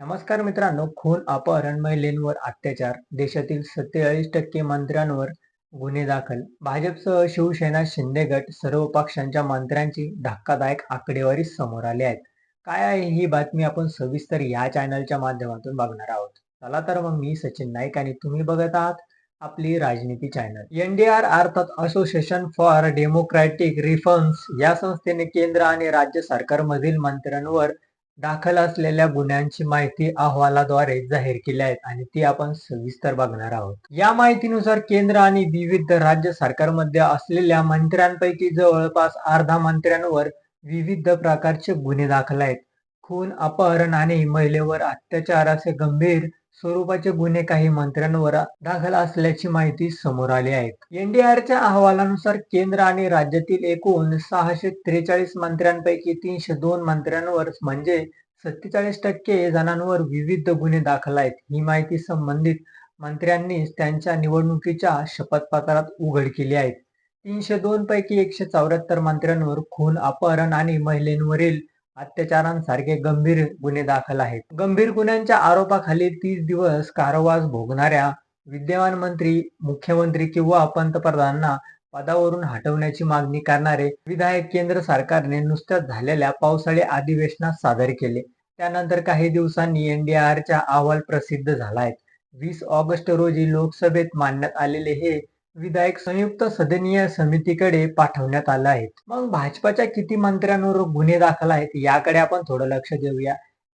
नमस्कार मित्रांनो खून अपहरण महिलेंवर अत्याचार देशातील सत्तेचाळीस टक्के मंत्र्यांवर गुन्हे दाखल. भाजपसह शिवसेना शिंदे गट सर्व पक्षांच्या मंत्र्यांची धक्कादायक आकडेवारी समोर आली आहेत. काय आहे ही बातमी आपण सविस्तर या चॅनलच्या माध्यमातून बघणार आहोत. चला तर मग मी सचिन नाईक आणि तुम्ही बघत आहात आपली राजनीती चॅनल. एनडीआर अर्थात असोसिएशन फॉर डेमोक्रॅटिक रिफॉर्म्स या संस्थेने केंद्र आणि राज्य सरकारमधील मंत्र्यांवर दाखल असलेल्या गुन्ह्यांची माहिती अहवालाद्वारे जाहीर केली आहेत आणि ती आपण सविस्तर बघणार आहोत. या माहितीनुसार केंद्र आणि विविध राज्य सरकारमध्ये असलेल्या मंत्र्यांपैकी जवळपास अर्धा मंत्र्यांवर विविध प्रकारचे गुन्हे दाखल आहेत. खून अपहरण आणि महिलेवर अत्याचार असे गंभीर स्वरूपाचे गुन्हे काही मंत्र्यांवर दाखल असल्याची माहिती समोर आली आहे. एनडीआरच्या अहवालानुसार केंद्र आणि राज्यातील एकूण सहाशे त्रेचाळीस मंत्र्यांपैकी तीनशे दोन मंत्र्यांवर म्हणजे सत्तेचाळीस टक्के जणांवर विविध गुन्हे दाखल आहेत. ही माहिती संबंधित मंत्र्यांनीच त्यांच्या निवडणुकीच्या शपथपत्रात उघड केली आहे. तीनशे दोन पैकी एकशे चौऱ्याहत्तर मंत्र्यांवर खून अपहरण आणि महिलांवरील अत्याचारांसारखे गंभीर गुन्हे दाखल आहेत. गंभीर गुन्ह्यांच्या आरोपाखाली तीस दिवस कारावास भोगणाऱ्या विद्यमान मंत्री मुख्यमंत्री किंवा पंतप्रधानांना पदावरून हटवण्याची मागणी करणारे विधायक केंद्र सरकारने नुकत्याच झालेल्या पावसाळी अधिवेशनात सादर केले. त्यानंतर काही दिवसांनी एनडीआरचा अहवाल प्रसिद्ध झालाय. वीस ऑगस्ट रोजी लोकसभेत मांडण्यात आलेले हे विधायक संयुक्त सदनीय समितीकडे पाठवण्यात आला आहेत मग भाजपाच्या किती मंत्र्यांवर गुन्हे दाखल आहेत याकडे आपण थोडं लक्ष देऊया.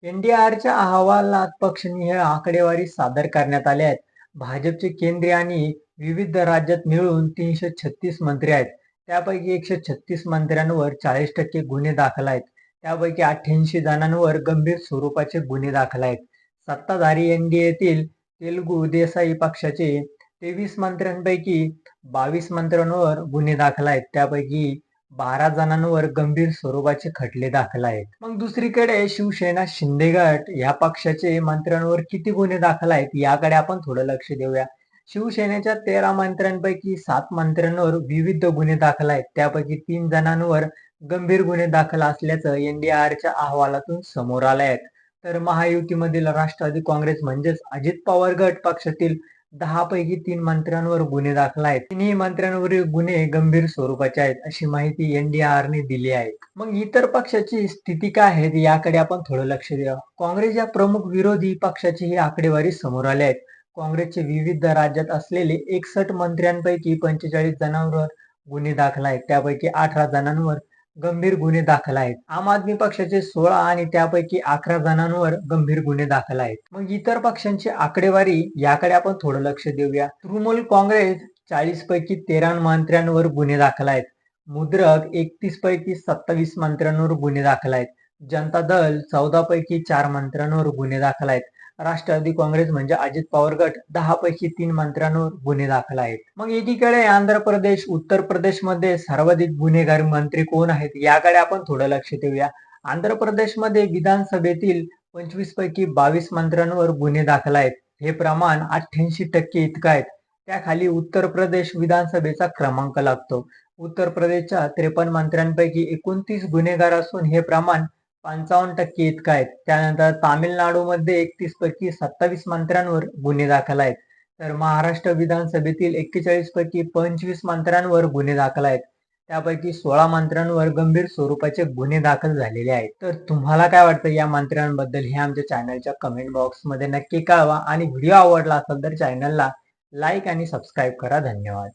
एनडीआरच्या अहवालात पक्षनीय आकडेवारी सादर करण्यात आल्या आहेत. भाजपचे केंद्रीय आणि विविध राज्यात मिळून तीनशे छत्तीस मंत्री आहेत. त्यापैकी एकशे छत्तीस मंत्र्यांवर चाळीस टक्के गुन्हे दाखल आहेत. त्यापैकी अठ्ठ्याऐंशी जणांवर गंभीर स्वरूपाचे गुन्हे दाखल आहेत. सत्ताधारी एनडीएतील तेलुगू देसाई पक्षाचे तेवीस मंत्र्यांपैकी बावीस मंत्र्यांवर गुन्हे दाखल आहेत. त्यापैकी बारा जणांवर गंभीर स्वरूपाचे खटले दाखल आहेत. मग दुसरीकडे शिवसेना शिंदे गट या पक्षाचे मंत्र्यांवर किती गुन्हे दाखल आहेत याकडे आपण थोडं लक्ष देऊया. शिवसेनेच्या तेरा मंत्र्यांपैकी सात मंत्र्यांवर विविध गुन्हे दाखल आहेत. त्यापैकी तीन जणांवर गंभीर गुन्हे दाखल असल्याचं एनडीआरच्या अहवालातून समोर आले आहेत तर महायुतीमधील राष्ट्रवादी काँग्रेस म्हणजेच अजित पवार गट पक्षातील दहा पैकी तीन मंत्र्यांवर गुन्हे दाखल आहेत. तिन्ही मंत्र्यांवरील गुन्हे गंभीर स्वरूपाचे आहेत अशी माहिती एनडीआर ने दिली आहे. मग इतर पक्षाची स्थिती काय आहे याकडे आपण थोडं लक्ष द्या काँग्रेस या प्रमुख विरोधी पक्षाची ही आकडेवारी समोर आली आहेत काँग्रेसचे विविध राज्यात असलेले एकसठ मंत्र्यांपैकी पंचेचाळीस जणांवर गुन्हे दाखल आहेत. त्यापैकी अठरा जणांवर गंभीर गुन्हे दाखल आहेत. आम आदमी पक्षाचे सोळा आणि त्यापैकी अकरा जणांवर गंभीर गुन्हे दाखल आहेत. मग इतर पक्षांची आकडेवारी याकडे आपण थोडं लक्ष देऊया. तृणमूल काँग्रेस चाळीस पैकी तेरा मंत्र्यांवर गुन्हे दाखल आहेत. मुद्रक एकतीस पैकी सत्तावीस मंत्र्यांवर गुन्हे दाखल आहेत. जनता दल चौदा पैकी चार मंत्र्यांवर गुन्हे दाखल आहेत. राष्ट्रवादी काँग्रेस म्हणजे अजित पवार गट दहा पैकी तीन मंत्र्यांवर गुन्हे दाखल आहेत. मग एकीकडे आंध्र प्रदेश उत्तर प्रदेशमध्ये सर्वाधिक गुन्हेगार मंत्री कोण आहेत याकडे आपण थोडं लक्ष देऊया. आंध्र प्रदेशमध्ये विधानसभेतील पंचवीस पैकी बावीस मंत्र्यांवर गुन्हे दाखल आहेत. हे प्रमाण अठ्ठ्याऐंशी टक्के इतकं आहे. त्याखाली उत्तर प्रदेश विधानसभेचा क्रमांक लागतो. उत्तर प्रदेशच्या त्रेपन्न मंत्र्यांपैकी एकोणतीस गुन्हेगार असून हे प्रमाण पंचावन्न टक्के इतका आहेत. त्यानंतर तामिळनाडूमध्ये एकतीस पैकी सत्तावीस मंत्र्यांवर गुन्हे दाखल आहेत. तर महाराष्ट्र विधानसभेतील एक्केचाळीस पैकी पंचवीस मंत्र्यांवर गुन्हे दाखल आहेत. त्यापैकी सोळा मंत्र्यांवर गंभीर स्वरूपाचे गुन्हे दाखल झालेले आहेत. तर तुम्हाला काय वाटतं या मंत्र्यांबद्दल हे आमच्या चॅनलच्या कमेंट बॉक्समध्ये नक्की कळवा. आणि व्हिडिओ आवडला असेल तर चॅनलला लाईक आणि सबस्क्राईब करा. धन्यवाद.